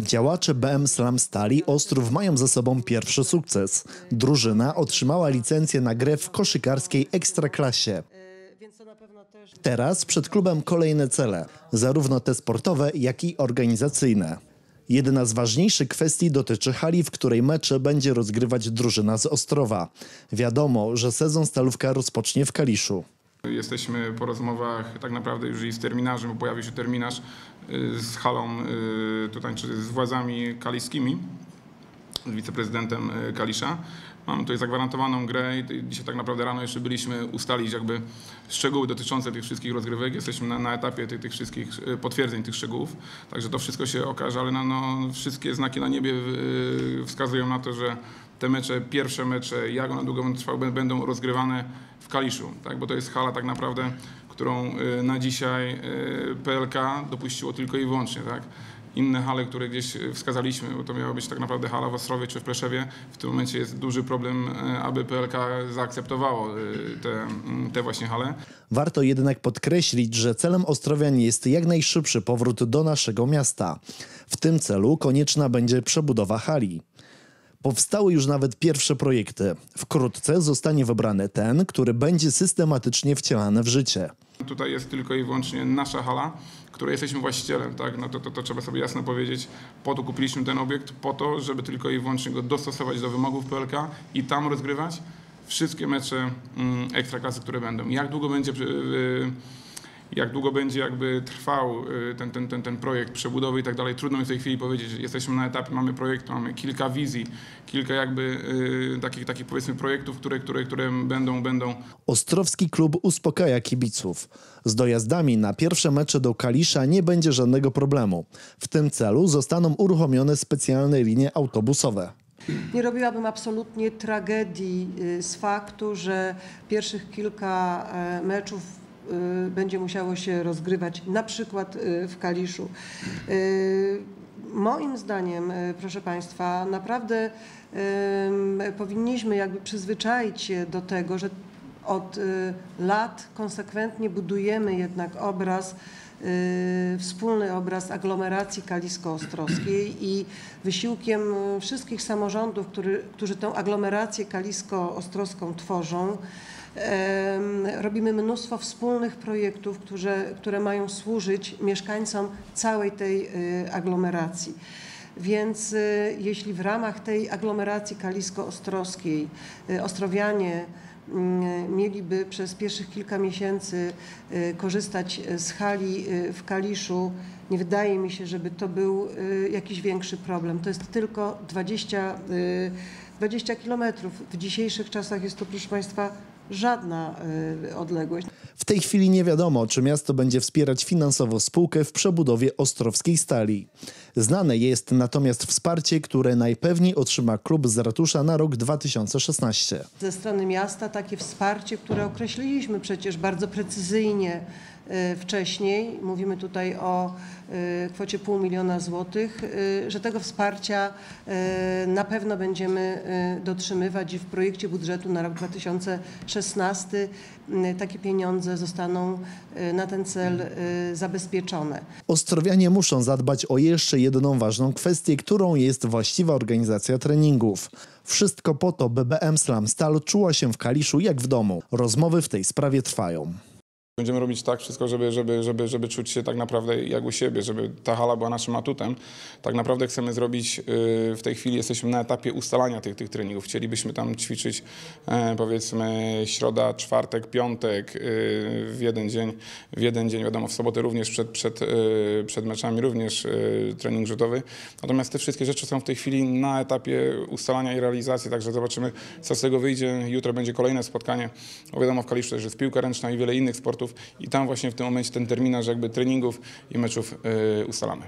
Działacze BM Slam Stali Ostrów mają za sobą pierwszy sukces. Drużyna otrzymała licencję na grę w koszykarskiej ekstraklasie. Teraz przed klubem kolejne cele, zarówno te sportowe, jak i organizacyjne. Jedna z ważniejszych kwestii dotyczy hali, w której mecze będzie rozgrywać drużyna z Ostrowa. Wiadomo, że sezon stalówka rozpocznie w Kaliszu. Jesteśmy po rozmowach tak naprawdę już i z terminarzem, bo pojawił się terminarz y, z halą y, tutaj, czy z władzami kaliskimi, z wiceprezydentem y, Kalisza. Mamy tutaj zagwarantowaną grę i dzisiaj tak naprawdę rano jeszcze byliśmy ustalić jakby szczegóły dotyczące tych wszystkich rozgrywek. Jesteśmy na, na etapie tych, tych wszystkich potwierdzeń tych szczegółów, także to wszystko się okaże, ale no, no, wszystkie znaki na niebie wskazują na to, że te mecze, pierwsze mecze, jak one długo będą trwały, będą rozgrywane w Kaliszu, tak? bo to jest hala tak naprawdę, którą y, na dzisiaj y, PLK dopuściło tylko i wyłącznie. Tak? Inne hale, które gdzieś y, wskazaliśmy, bo to miała być tak naprawdę hala w Ostrowie czy w Pleszewie, w tym momencie jest duży problem, aby PLK zaakceptowało te, mm, te właśnie hale. Warto jednak podkreślić, że celem Ostrowian jest jak najszybszy powrót do naszego miasta. W tym celu konieczna będzie przebudowa hali. Powstały już nawet pierwsze projekty. Wkrótce zostanie wybrany ten, który będzie systematycznie wcielany w życie. Tutaj jest tylko i wyłącznie nasza hala, której jesteśmy właścicielem, tak? No to, to, to trzeba sobie jasno powiedzieć. Po to kupiliśmy ten obiekt, po to, żeby tylko i wyłącznie go dostosować do wymogów PLK i tam rozgrywać wszystkie mecze mm, ekstraklasy, które będą. Jak długo będzie y, jak długo będzie jakby trwał y, ten, ten, ten, ten projekt przebudowy i tak dalej, trudno mi w tej chwili powiedzieć. Jesteśmy na etapie, mamy projekt, mamy kilka wizji, kilka jakby y, takich, takich powiedzmy projektów, które, które, które będą, będą Ostrowski klub uspokaja kibiców. Z dojazdami na pierwsze mecze do Kalisza nie będzie żadnego problemu. W tym celu zostaną uruchomione specjalne linie autobusowe. nie robiłabym absolutnie tragedii y, z faktu, że pierwszych kilka e, meczów będzie musiało się rozgrywać na przykład y, w Kaliszu. Y, Moim zdaniem, y, proszę Państwa, naprawdę powinniśmy jakby przyzwyczaić się do tego, że od y, lat konsekwentnie budujemy jednak obraz, y, wspólny obraz aglomeracji kalisko-ostrowskiej i wysiłkiem y, wszystkich samorządów, który, którzy tę aglomerację kalisko-ostrowską tworzą, robimy mnóstwo wspólnych projektów, które, które mają służyć mieszkańcom całej tej y, aglomeracji. Więc y, jeśli w ramach tej aglomeracji kalisko-ostrowskiej y, Ostrowianie mieliby przez pierwszych kilka miesięcy korzystać z hali w Kaliszu, nie wydaje mi się, żeby to był jakiś większy problem. To jest tylko 20, y, 20 kilometrów. W dzisiejszych czasach jest to, proszę Państwa, żadna y, odległość. W tej chwili nie wiadomo, czy miasto będzie wspierać finansowo spółkę w przebudowie Ostrowskiej Stali. Znane jest natomiast wsparcie, które najpewniej otrzyma klub z ratusza na rok 2016. ze strony miasta takie wsparcie, które określiliśmy przecież bardzo precyzyjnie y, wcześniej, mówimy tutaj o y, kwocie pół miliona złotych, y, że tego wsparcia na pewno będziemy dotrzymywać i w projekcie budżetu na rok 2016 y, takie pieniądze zostaną na ten cel zabezpieczone. Ostrowianie muszą zadbać o jeszcze jedną ważną kwestię, którą jest właściwa organizacja treningów. Wszystko po to, by BM Slam Stal czuła się w Kaliszu jak w domu. Rozmowy w tej sprawie trwają. Będziemy robić tak wszystko, żeby, żeby, żeby, żeby czuć się tak naprawdę jak u siebie, żeby ta hala była naszym atutem. Tak naprawdę chcemy zrobić, yy, w tej chwili jesteśmy na etapie ustalania tych, tych treningów. Chcielibyśmy tam ćwiczyć e, powiedzmy środa, czwartek, piątek yy, w jeden dzień, w jeden dzień, wiadomo w sobotę również przed, przed, yy, przed meczami również trening rzutowy. Natomiast te wszystkie rzeczy są w tej chwili na etapie ustalania i realizacji, także zobaczymy co z tego wyjdzie. Jutro będzie kolejne spotkanie, wiadomo w Kaliszu też jest piłka ręczna i wiele innych sportów i tam właśnie w tym momencie ten terminarz jakby treningów i meczów yy, ustalamy.